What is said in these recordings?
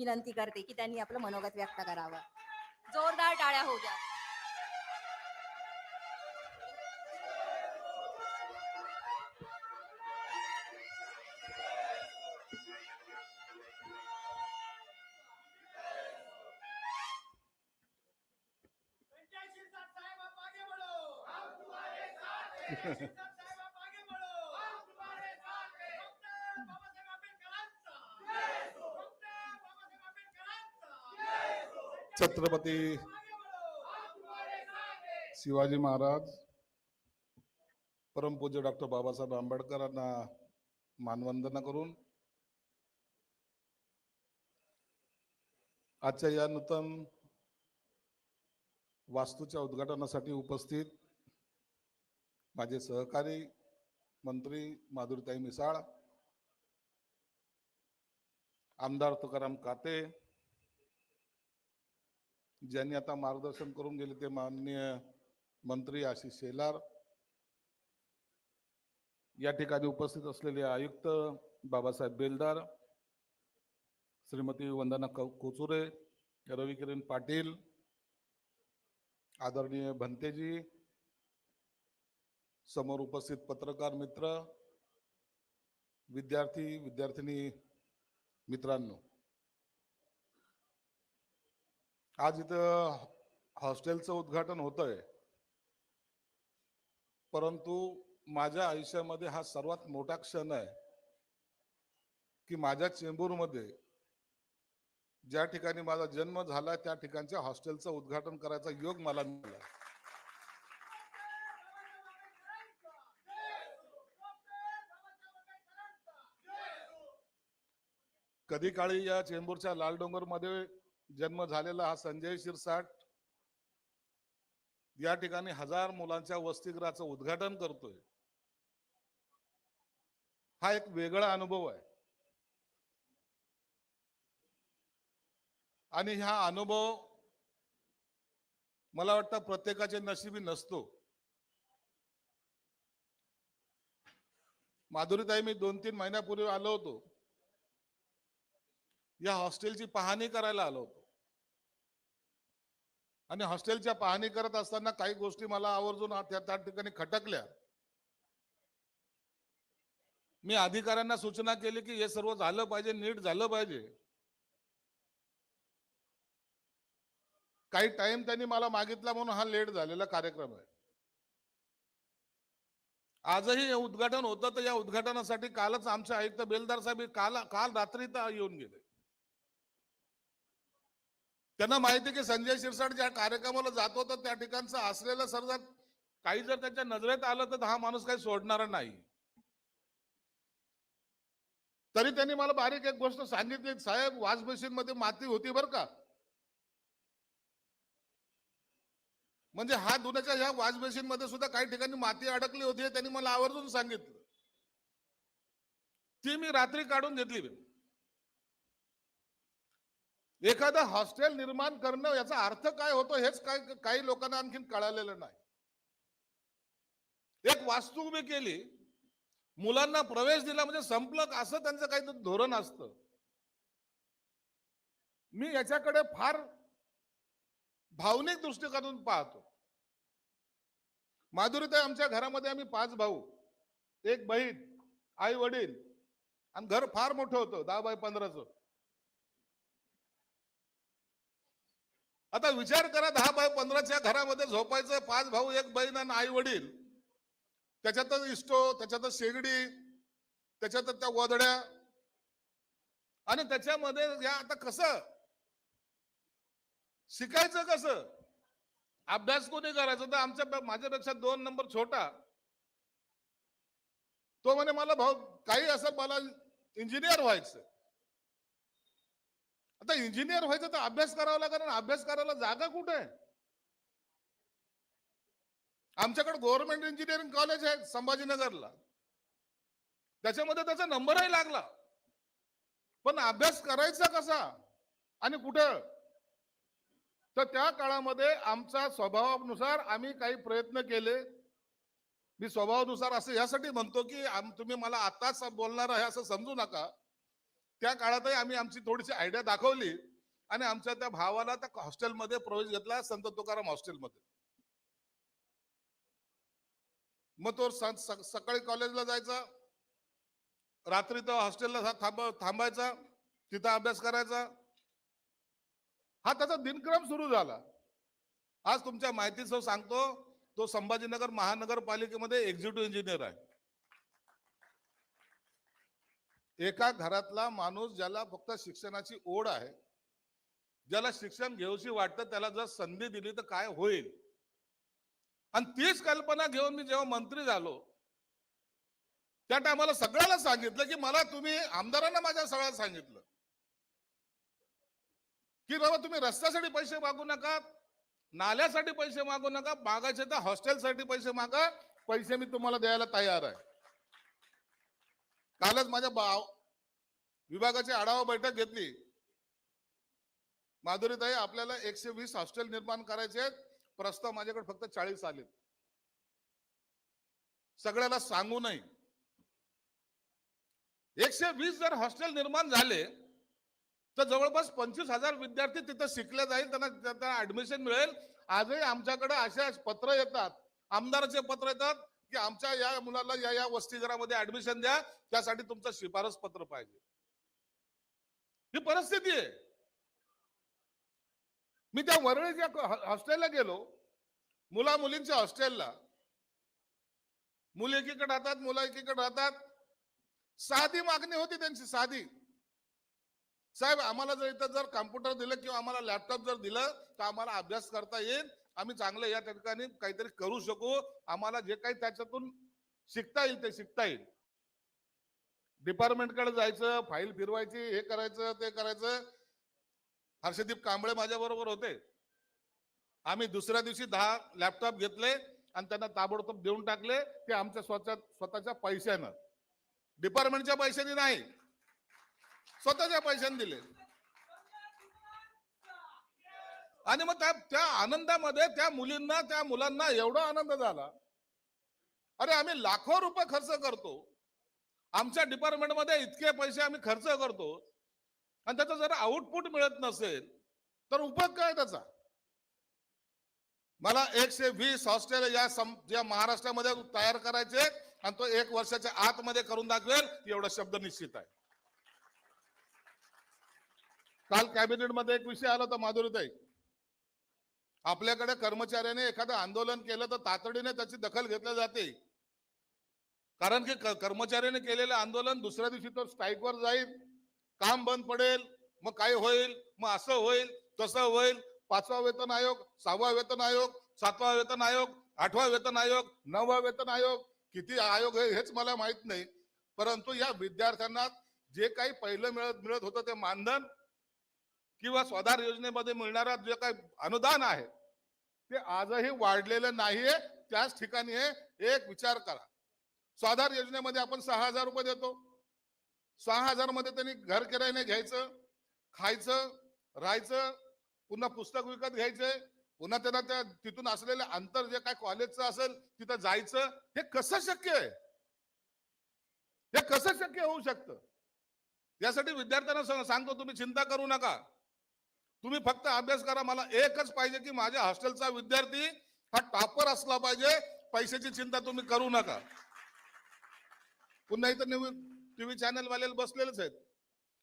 विनंती करते की त्यांनी आपलं मनोगत व्यक्त करावं. जोरदार टाळ्या होऊ द्या. छत्रपती शिवाजी महाराज परमपूज्य डॉक्टर बाबासाहेब आंबेडकरांना मानवंदना करून आजच्या या नूतन वास्तूच्या उद्घाटनासाठी उपस्थित माझे सहकारी मंत्री माधुरीताई मिसाळ आमदार तुकाराम काते ज्यांनी आता मार्गदर्शन करून गेले ते माननीय मंत्री आशिष शेलार या ठिकाणी उपस्थित असलेले आयुक्त बाबासाहेब बेलदार श्रीमती वंदना कौ- कोचुरे रविकिरण पाटील आदरणीय भंतेजी समोर उपस्थित पत्रकार मित्र विद्यार्थी विद्यार्थिनी मित्रांनो आज इथं हॉस्टेलचं उद्घाटन होतंय. परंतु माझ्या आयुष्यामध्ये हा सर्वात मोठा क्षण आहे की माझ्या चेंबूरमध्ये ज्या ठिकाणी माझा जन्म झाला त्या ठिकाणच्या हॉस्टेलचं उद्घाटन करायचा योग मला मिळाला. कधी काळी या चेंबूरच्या लाल डोंगरमध्ये जन्म झालेला हा संजय शिरसाट या ठिकाणी हजार मुलांच्या वसतिगृहाचं उद्घाटन करतोय. हा एक वेगळा अनुभव आहे. आणि हा अनुभव मला वाटतं प्रत्येकाचे नशिबी नसतो. माधुरीताई मी दोन तीन महिन्यापूर्वी आलो होतो. या हॉस्टेलची पाहणी करायला आलो होतो. आणि हॉस्टेलच्या पाहणी करत असताना काही गोष्टी मला आवर्जून त्या त्या ठिकाणी खटकल्या. मी अधिकाऱ्यांना सूचना केली की हे सर्व झालं पाहिजे नीट झालं पाहिजे. काही टाइम त्यांनी मला मागितला म्हणून हा लेट झालेला कार्यक्रम आहे. आजही हे उद्घाटन होतं तर या उद्घाटनासाठी कालच आमचे आयुक्त बेलदार साहेब काल काल रात्री तर येऊन गेले. त्यांना माहिती की संजय शिरसाट ज्या कार्यक्रमाला जात होता त्या ठिकाणचं असलेलं सर्व काही जर त्याच्या नजरेत आलं तर हा माणूस काही सोडणारा नाही. तरी त्यांनी मला बारीक एक गोष्ट सांगितली साहेब वॉश मशीन मध्ये माती होती बर का. म्हणजे हा धुण्याच्या ह्या वॉश मशीन मध्ये सुद्धा काही ठिकाणी माती अडकली होती त्यांनी मला आवर्जून सांगितलं. ती मी रात्री काढून घेतली. एखादं हॉस्टेल निर्माण करणं याचा अर्थ काय होतो हेच काय काही लोकांना आणखीन कळालेलं नाही. एक वास्तू उभी केली. मुलांना प्रवेश दिला म्हणजे संपलं का? असं त्यांचं काही धोरण असतं. मी याच्याकडे फार भावनिक दृष्टिकोनातून पाहतो. माधुरीताई आमच्या घरामध्ये आम्ही पाच भाऊ एक बहीण आई वडील आणि घर फार मोठं होतं दहा बाय पंधराचं. आता विचार करा दहा बाय पंधराच्या घरामध्ये झोपायचं पाच भाऊ एक बहीण आणि आई वडील. त्याच्यातच इष्टो त्याच्यातच शेगडी त्याच्यातच त्या वदड्या. आणि त्याच्यामध्ये या आता कसं? शिकायचं कसं? अभ्यास कोणी करायचा? तर आमच्या माझ्यापेक्षा दोन नंबर छोटा. तो म्हणे मला भाऊ काही असं मला इंजिनियर व्हायचं. आता इंजिनियर व्हायचं तर अभ्यास करावा लागेल आणि अभ्यास करायला जागा कुठे? आहे आमच्याकडे गव्हर्नमेंट इंजिनिअरिंग कॉलेज आहे संभाजीनगरला. त्याच्यामध्ये त्याचा नंबरही लागला. पण अभ्यास करायचा कसा? आणि कुठं? तर त्या काळामध्ये आमच्या स्वभावानुसार आम्ही काही प्रयत्न केले. मी स्वभावानुसार असं यासाठी म्हणतो की आम- तुम्ही मला आताच बोलणार आहे असं समजू नका. त्या काळातही आम्ही आमची थोडीशी आयडिया दाखवली आणि आमच्या त्या भावाला त्या हॉस्टेलमध्ये प्रवेश घेतला संत तुकाराम हॉस्टेलमध्ये. मग तो स- सकाळी कॉलेजला जायचा. रात्री तो हॉस्टेलला थांब थांबायचा. तिथं अभ्यास करायचा. हा त्याचा दिनक्रम सुरू झाला. आज तुमच्या माहितीसह सांगतो तो संभाजीनगर महानगरपालिकेमध्ये एक्झिक्युटिव्ह इंजिनियर आहे. एका घरातला माणूस ज्याला फक्त शिक्षणाची ओढ आहे ज्याला शिक्षण घेऊशी वाटतं त्याला जर संधी दिली तर काय होईल? आणि तीच कल्पना घेऊन मी जेव्हा मंत्री झालो त्या टायमाला सगळ्याला सांगितलं की मला तुम्ही आमदारांना माझ्या सगळ्याला सांगितलं. की बाबा तुम्ही रस्त्यासाठी पैसे मागू नका नाल्यासाठी पैसे मागू नका बागाचे तर हॉस्टेलसाठी पैसे मागा पैसे मी तुम्हाला द्यायला तयार आहे. कालच माझ्या भाव विभागाची आढावा बैठक घेतली. माधुरीताई आपल्याला एकशे वीस हॉस्टेल निर्माण करायचे प्रस्ताव माझ्याकडे फक्त चाळीस आले सगळ्याला सांगू नाही एकशे वीस जर हॉस्टेल निर्माण झाले तर जवळपास पंचवीस हजार विद्यार्थी तिथं शिकले जाईल त्यांना त्यांना ऍडमिशन मिळेल. आजही आमच्याकडे अशा पत्र येतात. आमदाराचे पत्र येतात. की आमच्या या मुलाला या या वसतिगृहामध्ये ऍडमिशन द्या त्यासाठी तुमचं शिफारस पत्र पाहिजे. ही परिस्थिती आहे. मी त्या वरळीच्या हॉस्टेलला गेलो. मुला मुलींच्या हॉस्टेलला. मुली एकीकडे राहतात मुलं एकीकडे राहतात. साधी मागणी होती त्यांची साधी. साहेब आम्हाला जर इथं जर कॉम्प्युटर दिलं किंवा आम्हाला लॅपटॉप जर दिलं तर आम्हाला अभ्यास करता येईल. आम्ही चांगलं या ठिकाणी काहीतरी करू शकू. आम्हाला जे काही त्याच्यातून शिकता येईल ते शिकता येईल. डिपार्टमेंटकडे जायचं फाईल फिरवायची हे करायचं ते करायचं. हर्षदीप कांबळे माझ्या बरोबर होते. आम्ही दुसऱ्या दिवशी दहा लॅपटॉप घेतले आणि त्यांना ताबडतोब देऊन टाकले. ते आमच्या स्वतः स्वतःच्या पैशानं. डिपार्टमेंटच्या पैशाने नाही. स्वतःच्या पैशाने दिले. आणि मग त्या त्या आनंदामध्ये त्या मुलींना त्या मुलांना एवढा आनंद झाला. अरे आम्ही लाखो रुपये खर्च करतो. आमच्या डिपार्टमेंटमध्ये इतके पैसे आम्ही खर्च करतो. आणि त्याचा जर आउटपुट मिळत नसेल तर उपयोग काय त्याचा? मला एकशे वीस हॉस्टेल या सम- या महाराष्ट्रामध्ये तयार करायचे आणि तो एक वर्षाच्या आतमध्ये करून दाखवेल एवढा शब्द निश्चित आहे. काल कॅबिनेटमध्ये एक विषय आला होता माधुरीताई. आपल्याकडे कर्मचाऱ्याने एखादं आंदोलन केलं तर तातडीने त्याची दखल घेतली जाते. कारण की कर्मचाऱ्याने केलेलं आंदोलन दुसऱ्या दिवशी तो स्ट्राईकवर जाईल काम बंद पडेल मग काय होईल? मग असं होईल तसं होईल. पाचवा वेतन आयोग सहावा वेतन आयोग सातवा वेतन आयोग आठवा वेतन आयोग नववा वेतन आयोग किती आयोग आहे हेच मला माहीत नाही. परंतु या विद्यार्थ्यांना जे काही पहिलं मिळत मिळत होतं ते मानधन किंवा स्वाधार योजनेमध्ये मिळणारा जे काही अनुदान आहे ते आजही वाढलेलं नाहीये. त्याच ठिकाणी हे एक विचार करा. स्वाधार योजनेमध्ये आपण सहा हजार रुपये देतो. सहा हजारमध्ये त्यांनी घर किरायने घ्यायचं खायचं राहायचं पुन्हा पुस्तक विकत घ्यायचे पुन्हा त्यांना त्या तिथून असलेलं अंतर जे काय कॉलेजचं असेल तिथं जायचं हे कसं शक्य आहे? हे कसं शक्य होऊ शकतं? यासाठी विद्यार्थ्यांना सांगतो तुम्ही चिंता करू नका. तुम्ही फक्त अभ्यास करा मला एकच पाहिजे की माझ्या हॉस्टेलचा विद्यार्थी हा टॉपर असला पाहिजे. पैशाची चिंता तुम्ही करू नका. पुन्हा इथं टीव्ही चॅनल वाले बसलेलेच आहेत.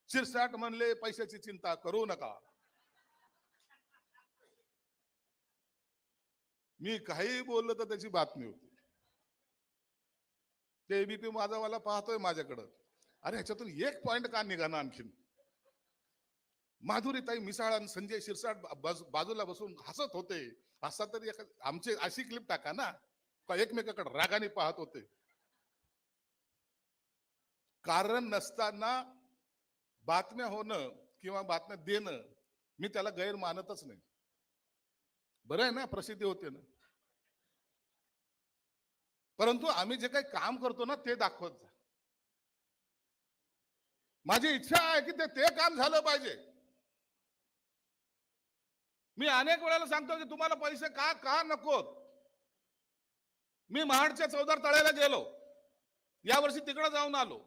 शिरसाट म्हणले पैशाची चिंता करू नका. मी काही बोललो तर त्याची बातमी होती. ते एबीपी माझावाला पाहतोय माझ्याकडं. अरे ह्याच्यातून एक पॉइंट का निघाना आणखीन? माधुरीताई मिसाळ आणि संजय शिरसाट बाजूला बसून हसत होते. हसा तरी आमचे आमची अशी क्लिप टाका ना. का एकमेकाकडे रागाने पाहत होते. कारण नसताना बातम्या होणं किंवा बातम्या देणं मी त्याला गैर मानतच नाही. बरं आहे ना? प्रसिद्धी होते ना. परंतु आम्ही जे काही काम करतो ना ते दाखवत जा. माझी इच्छा आहे की ते ते काम झालं पाहिजे. मी अनेक वेळेला सांगतो की तुम्हाला पैसे का का नकोत? मी महाडच्या चौदार तळ्याला गेलो. यावर्षी तिकडे जाऊन आलो.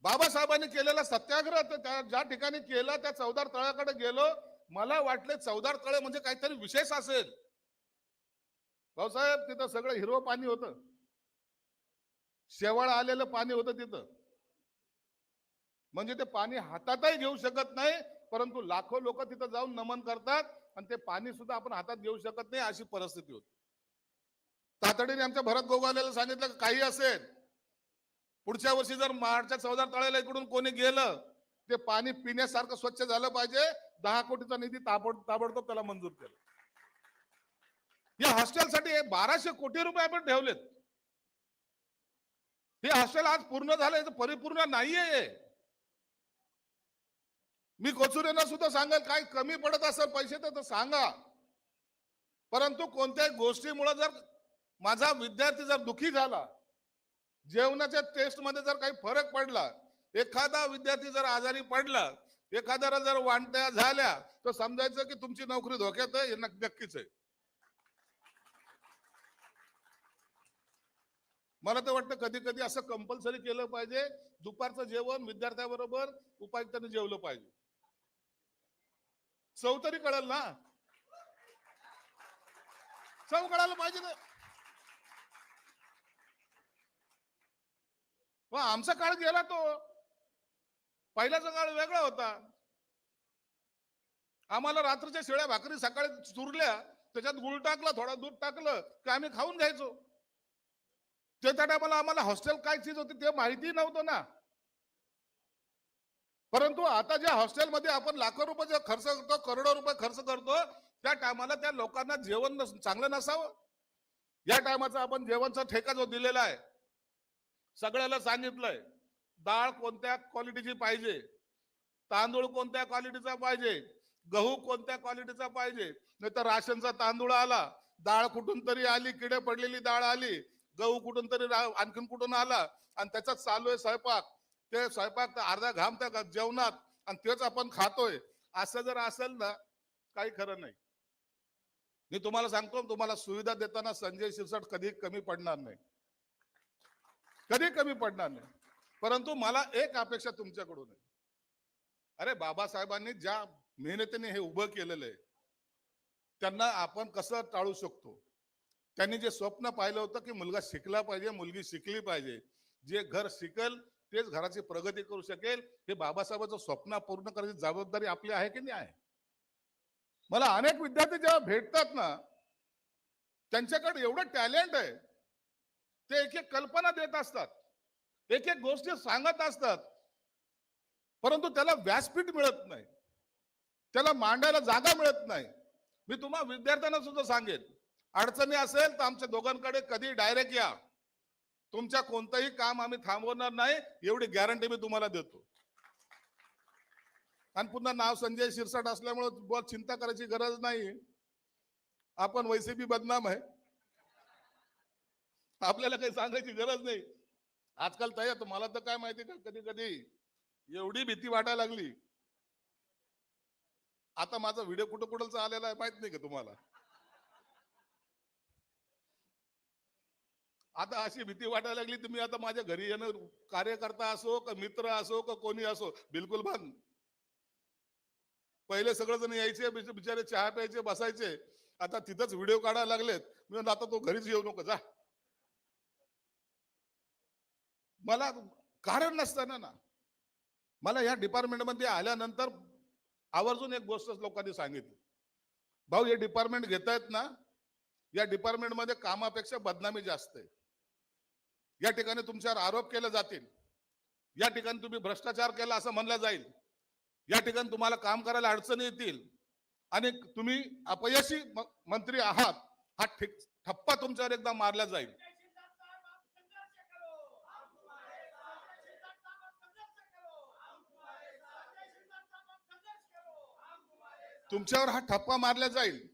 बाबासाहेबांनी केलेला सत्याग्रह त्या ज्या ठिकाणी केला त्या चौदार तळ्याकडे गेलो. मला वाटले चौदार तळे म्हणजे काहीतरी विशेष असेल. भाऊसाहेब तिथं सगळं हिरवं पाणी होतं. शेवाळ आलेलं पाणी होतं तिथं. म्हणजे ते पाणी हातातही घेऊ शकत नाही परंतु लाखो लोक तिथं जाऊन नमन करतात आणि ते पाणी सुद्धा आपण हातात घेऊ शकत नाही अशी परिस्थिती होती. तातडीने आमच्या भरत गोगालेला सांगितलं की काही असेल पुढच्या वर्षी जर मार्चच्या चौदा तळ्याला इकडून कोणी गेलं ते पाणी पिण्यासारखं स्वच्छ झालं पाहिजे दहा कोटीचा निधी ताबड ताबडतोब त्याला मंजूर केला. या हॉस्टेलसाठी बाराशे कोटी रुपये आपण ठेवलेत. हे हॉस्टेल आज पूर्ण झालंय परिपूर्ण नाहीये मी कोचुरेंना सुद्धा सांगेल काय कमी पडत असेल पैसे तर तर सांगा. परंतु कोणत्याही गोष्टीमुळे जर माझा विद्यार्थी जर दुखी झाला जेवणाच्या टेस्टमध्ये जर काही फरक पडला एखादा विद्यार्थी जर आजारी पडला एखाद्याला जर वांट्या झाल्या तर समजायचं की तुमची नोकरी धोक्यात आहे हे नक्कीच आहे. मला तर वाटतं कधी कधी असं कंपल्सरी केलं पाहिजे दुपारचं जेवण विद्यार्थ्याबरोबर उपायुक्तांनी जेवलं पाहिजे. चव तरी कळेल ना? चव कळायला पाहिजे ना? मग आमचा काळ गेला तो. पहिल्याचा काळ वेगळा होता. आम्हाला रात्रीच्या शेळ्या भाकरी सकाळी चुरल्या त्याच्यात गुळ टाकलं थोडा दूध टाकलं की आम्ही खाऊन घ्यायचो. ते त्या टायमाला आम्हाला हॉस्टेल काय चीज होती ते माहिती नव्हतं ना. परंतु आता ज्या हॉस्टेलमध्ये आपण लाखो रुपये खर्च करतो करोडो रुपये खर्च करतो त्या टायमाला त्या लोकांना जेवण नस- चांगलं नसावं. या टायमाचा आपण जेवणचा ठेका जो दिलेला आहे सगळ्याला सांगितलंय डाळ कोणत्या क्वालिटीची पाहिजे? तांदूळ कोणत्या क्वालिटीचा पाहिजे? गहू कोणत्या क्वालिटीचा पाहिजे? नाही तर राशनचा तांदूळ आला डाळ कुठून तरी आली किडे पडलेली डाळ आली गहू कुठून तरी आणखीन कुठून आला आणि त्याच्यात चालू आहे स्वयंपाक. ते स्वयंपाक तर अर्धा घाम त्या जेवणात आणि तेच आपण खातोय. असं जर असेल ना काही खरं नाही. मी तुम्हाला सांगतो तुम्हाला सुविधा देताना संजय शिरसाट कधी कमी पडणार नाही. कधी कमी पडणार नाही. परंतु मला एक अपेक्षा तुमच्याकडून आहे. अरे बाबासाहेबांनी ज्या मेहनतीने हे उभं केलेलं आहे त्यांना आपण कसं टाळू शकतो? त्यांनी जे स्वप्न पाहिलं होतं की मुलगा शिकला पाहिजे मुलगी शिकली पाहिजे. जे घर शिकल तेच घराची प्रगती करू शकेल. हे बाबासाहेबांचं स्वप्न पूर्ण करायची जबाबदारी आपली आहे की नाही आहे? मला अनेक विद्यार्थी जेव्हा भेटतात ना त्यांच्याकडे एवढं टॅलेंट आहे. ते एक एक कल्पना देत असतात. एक एक गोष्टी सांगत असतात. परंतु त्याला व्यासपीठ मिळत नाही. त्याला मांडायला जागा मिळत नाही. मी तुम्हाला विद्यार्थ्यांना सुद्धा सांगेन अडचणी असेल तर आमच्या दोघांकडे कधी डायरेक्ट या. तुमच्या कोणतंही काम आम्ही थांबवणार नाही एवढी गॅरंटी मी तुम्हाला देतो. आणि पुन्हा नाव संजय शिरसाट असल्यामुळे चिंता करायची गरज नाही. आपण वैसे बी बदनाम आहे. आपल्याला काही सांगायची गरज नाही. आजकाल तयार तुम्हाला मला तर काय माहिती का कधी कधी एवढी भीती वाटायला लागली. आता माझा व्हिडिओ कुठं कुठं आलेला आहे माहीत नाही का तुम्हाला? आता अशी भीती वाटायला लागली तुम्ही आता माझ्या घरी येणं कार्यकर्ता असो का मित्र असो का कोणी असो बिलकुल बंद. पहिले सगळेजण यायचे बिचारे चहा प्यायचे बसायचे. आता तिथंच व्हिडिओ काढायला लागलेत. मी आता तो घरीच येऊ नको जा. मला कारण नसताना ना मला या डिपार्टमेंटमध्ये आल्यानंतर आवर्जून एक गोष्ट लोकांनी सांगितली. भाऊ हे डिपार्टमेंट घेतायत ना या डिपार्टमेंटमध्ये कामापेक्षा बदनामी जास्त आहे. या ठिकाणी तुमच्यावर आरोप केले जातील. या ठिकाणी तुम्ही भ्रष्टाचार केला असं म्हणलं जाईल. या ठिकाणी तुम्हाला काम करायला अडचणी येतील. आणि तुम्ही अपयशी म- मंत्री आहात हा ठिक ठप्पा तुमच्यावर एकदा मारला जाईल. तुमच्यावर हा ठप्पा मारला जाईल.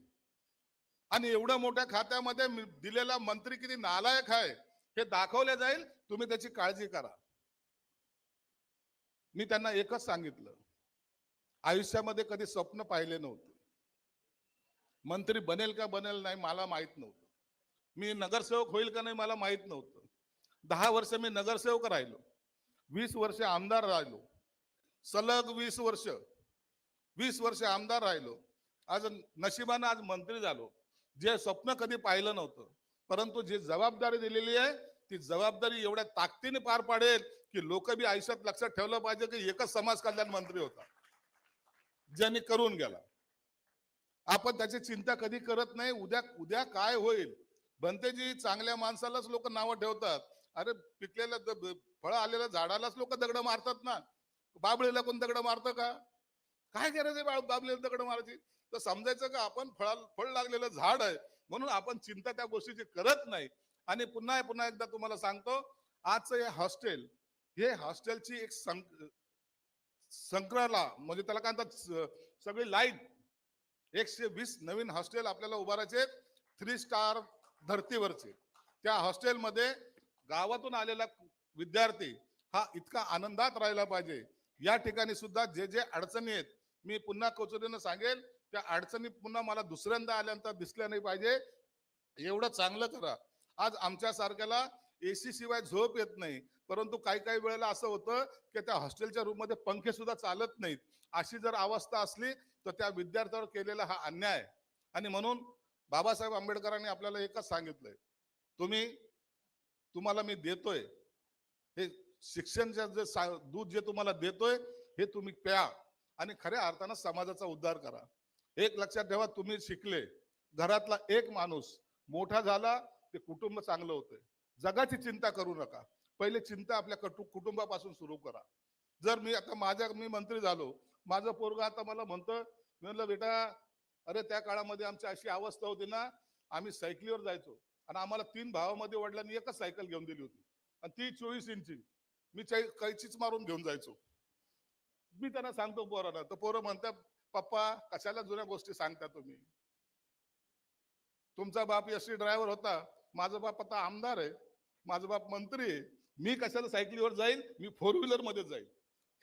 आणि एवढ्या मोठ्या खात्यामध्ये दिलेला मंत्री किती नालायक आहे. हे दाखवले जाईल तुम्ही त्याची काळजी करा. मी त्यांना एकच सांगितलं. आयुष्यामध्ये कधी स्वप्न पाहिले नव्हते. मंत्री बनेल का बनेल नाही मला माहीत नव्हतं. मी नगरसेवक होईल का नाही मला माहीत नव्हतं. दहा वर्ष मी नगरसेवक राहिलो. वीस वर्ष आमदार राहिलो. सलग वीस वर्ष. वीस वर्ष आमदार राहिलो. आज नशिबानं आज मंत्री झालो. जे स्वप्न कधी पाहिलं नव्हतं. परंतु जी जबाबदारी दिलेली आहे ती जबाबदारी एवढ्या ताकदीने पार पाडेल की लोक बी आयुष्यात लक्षात ठेवलं पाहिजे की एकच समाज कल्याण मंत्री होता. ज्यांनी करून गेला. आपण त्याची चिंता कधी करत नाही. उद्या उद्या काय होईल? बनतेजी चांगल्या माणसालाच लोक नावं ठेवतात. अरे पिकलेल्या फळ आलेल्या झाडालाच लोक दगड मारतात ना. बाबळीला कोण दगड मारतं का? काय गरज आहे बाळ बाबळीला दगड मारायची? तर समजायचं का आपण फळा फळ लागलेलं झाड आहे. म्हणून आपण चिंता त्या गोष्टीची करत नाही. आणि पुन्हा पुन्हा एकदा तुम्हाला सांगतो आजचं हे हॉस्टेल हे हॉस्टेलची एक संक म्हणजे त्याला काय म्हणतात सगळी लाईन एकशे वीस नवीन हॉस्टेल आपल्याला उभारायचे थ्री स्टार धर्तीवरचे. त्या हॉस्टेलमध्ये गावातून आलेला विद्यार्थी हा इतका आनंदात राहिला पाहिजे. या ठिकाणी सुद्धा जे जे अडचणी आहेत मी पुन्हा कचोरीनं सांगेल त्या अडचणी पुन्हा मला दुसऱ्यांदा आल्यानंतर दिसल्या नाही पाहिजे. एवढं चांगलं करा. आज आमच्या सारख्याला एसी शिवाय झोप येत नाही. परंतु काही काही वेळेला असं होतं की त्या हॉस्टेलच्या रूममध्ये पंखे सुद्धा चालत नाहीत. अशी जर अवस्था असली तर त्या विद्यार्थ्यावर केलेला हा अन्याय. आणि म्हणून बाबासाहेब आंबेडकरांनी आपल्याला एकच सांगितलंय. तुम्ही तुम्हाला मी देतोय. हे शिक्षणच्या जे सा- दूध जे तुम्हाला देतोय हे तुम्ही प्या. आणि खऱ्या अर्थानं समाजाचा उद्धार करा. एक लक्षात ठेवा तुम्ही शिकले. घरातला एक माणूस मोठा झाला ते कुटुंब चांगलं होतं जगाची चिंता करू नका. पहिले चिंता आपल्या कटु कुटुंबापासून सुरू करा. जर मी आता माझ्या मी मंत्री झालो माझं पोरगा आता मला म्हणतं मी म्हणलं बेटा अरे त्या काळामध्ये आमची अशी अवस्था होती ना आम्ही सायकलीवर जायचो आणि आम्हाला तीन भावामध्ये वडिलांनी एकच सायकल घेऊन दिली होती आणि ती चोवीस इंची. मी कैचीच मारून घेऊन जायचो. मी त्यांना सांगतो पोरांना. तर पोरं म्हणतात पप्पा कशाला जुन्या गोष्टी सांगता तुम्ही? तुमचा बाप एसटी ड्रायव्हर होता माझा बाप आता आमदार आहे माझा बाप मंत्री आहे मी कशाला सायकलीवर जाईल? मी फोर व्हीलरमध्ये जाईल.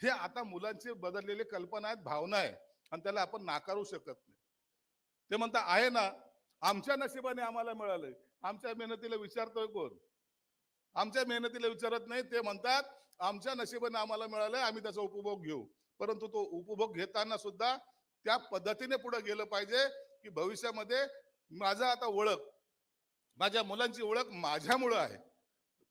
हे आता मुलांची बदललेले कल्पना आहेत भावना आहे आणि त्याला आपण नाकारू शकत नाही. ते म्हणता आहे ना आमच्या नशिबाने आम्हाला मिळालंय. आमच्या मेहनतीला विचारतोय कोण? आमच्या मेहनतीला विचारत नाही ते म्हणतात आमच्या नशिबाने आम्हाला मिळालंय आम्ही त्याचा उपभोग घेऊ. परंतु तो उपभोग घेताना सुद्धा त्या पद्धतीने पुढे गेलं पाहिजे की भविष्यामध्ये माझा आता ओळख माझ्या मुलांची ओळख माझ्यामुळं आहे.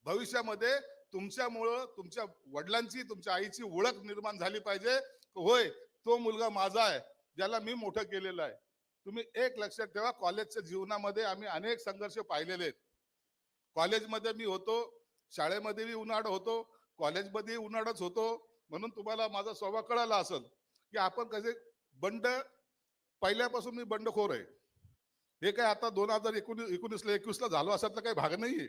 भविष्यामध्ये तुमच्यामुळं तुमच्या वडिलांची तुमच्या आईची ओळख निर्माण झाली पाहिजे. होय तो मुलगा माझा आहे ज्याला मी मोठं केलेलं आहे. तुम्ही एक लक्षात ठेवा कॉलेजच्या जीवनामध्ये आम्ही अनेक संघर्ष पाहिलेले आहेत. कॉलेजमध्ये मी होतो शाळेमध्येही उन्हाळ होतो कॉलेजमध्येही उन्हाळच होतो. म्हणून तुम्हाला माझा स्वभाव कळाला असेल की आपण कसे बंड पहिल्यापासून मी बंडखोर आहे. हे काय आता दोन हजार एकोणीस एकोणीसला एकवीसला झालो असातला काही भाग नाहीये.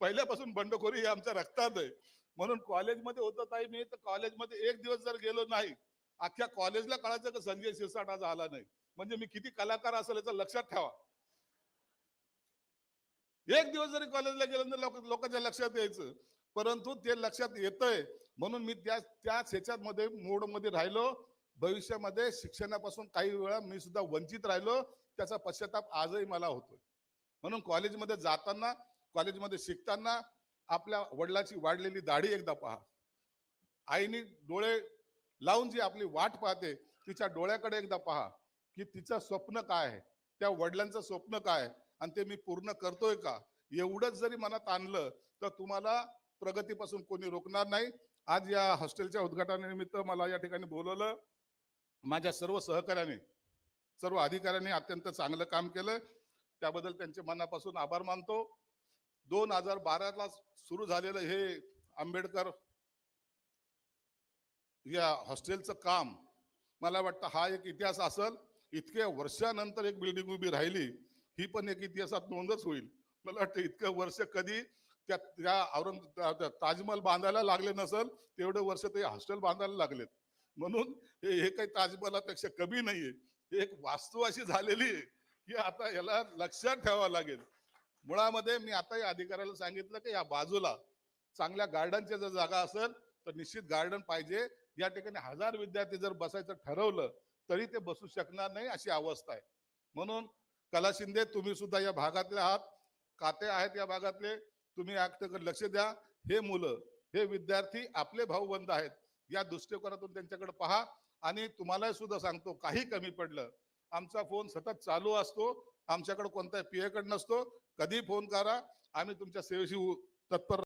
पहिल्यापासून बंडखोरी हे आमच्या रक्तात आहे. म्हणून कॉलेजमध्ये होतं ताई मी तर कॉलेजमध्ये एक दिवस जर गेलो नाही अख्ख्या कॉलेजला कळायचं का संजय शिरसाट आज आला नाही. म्हणजे मी किती कलाकार असेल याचं लक्षात ठेवा. एक दिवस जरी कॉलेजला गेलो तर लोक लोकांच्या लक्षात यायचं. परंतु ते लक्षात येतंय. म्हणून मी त्या त्याच ह्याच्यामध्ये मोडमध्ये राहिलो. भविष्यामध्ये शिक्षणापासून काही वेळा मी सुद्धा वंचित राहिलो. त्याचा पश्चाताप आजही मला होतोय. म्हणून कॉलेजमध्ये जाताना कॉलेजमध्ये शिकताना आपल्या वडिलाची वाढलेली दाढी एकदा पहा. आईने डोळे लावून जी आपली वाट पाहते तिच्या डोळ्याकडे एकदा पहा की तिचं स्वप्न काय आहे? त्या वडिलांचं स्वप्न काय आणि ते मी पूर्ण करतोय का? एवढंच जरी मनात आणलं तर तुम्हाला प्रगतीपासून कोणी रोखणार नाही. आज या हॉस्टेलच्या उद्घाटनानिमित्त मला या ठिकाणी बोलवलं. माझ्या सर्व सहकार्याने सर्व अधिकाऱ्यांनी अत्यंत चांगलं काम केलं. त्याबद्दल त्यांचे मनापासून आभार मानतो. दोन हजार बाराला सुरू झालेलं हे आंबेडकर या हॉस्टेलचं काम मला वाटतं हा एक इतिहास असेल. इतक्या वर्षानंतर एक बिल्डिंग उभी राहिली ही पण एक इतिहासात नोंदच होईल. मला वाटतं इतकं वर्ष कधी त्या त्या औरंग ताजमहल बांधायला लागले नसल तेवढे वर्ष ते हॉस्टेल बांधायला लागलेत. म्हणून हे हे काही ताजमहलापेक्षा कमी नाहीये. एक वास्तू अशी झालेली की आता याला लक्षात ठेवावं लागेल. मुळामध्ये मी आता या अधिकाऱ्याला सांगितलं की या बाजूला चांगल्या गार्डनच्या जर जागा असेल तर निश्चित गार्डन पाहिजे. या ठिकाणी हजार विद्यार्थी जर बसायचं ठरवलं तरी ते बसू शकणार नाही अशी अवस्था आहे. म्हणून कला शिंदे तुम्ही सुद्धा या भागातले आहात. काते आहेत या भागातले. तुम्ही याकडे लक्ष द्या. हे मुलं हे विद्यार्थी आपले भाऊबंद आहेत. या दृष्टिकोनातून त्यांच्याकडे पहा. आणि तुम्हाला सुद्धा सांगतो काही कमी पडलं. आमचा फोन सतत चालू असतो. आमच्याकडे कोणताही पियकड नसतो. कधी फोन करा. आम्ही तुमच्या सेवेशी तत्पर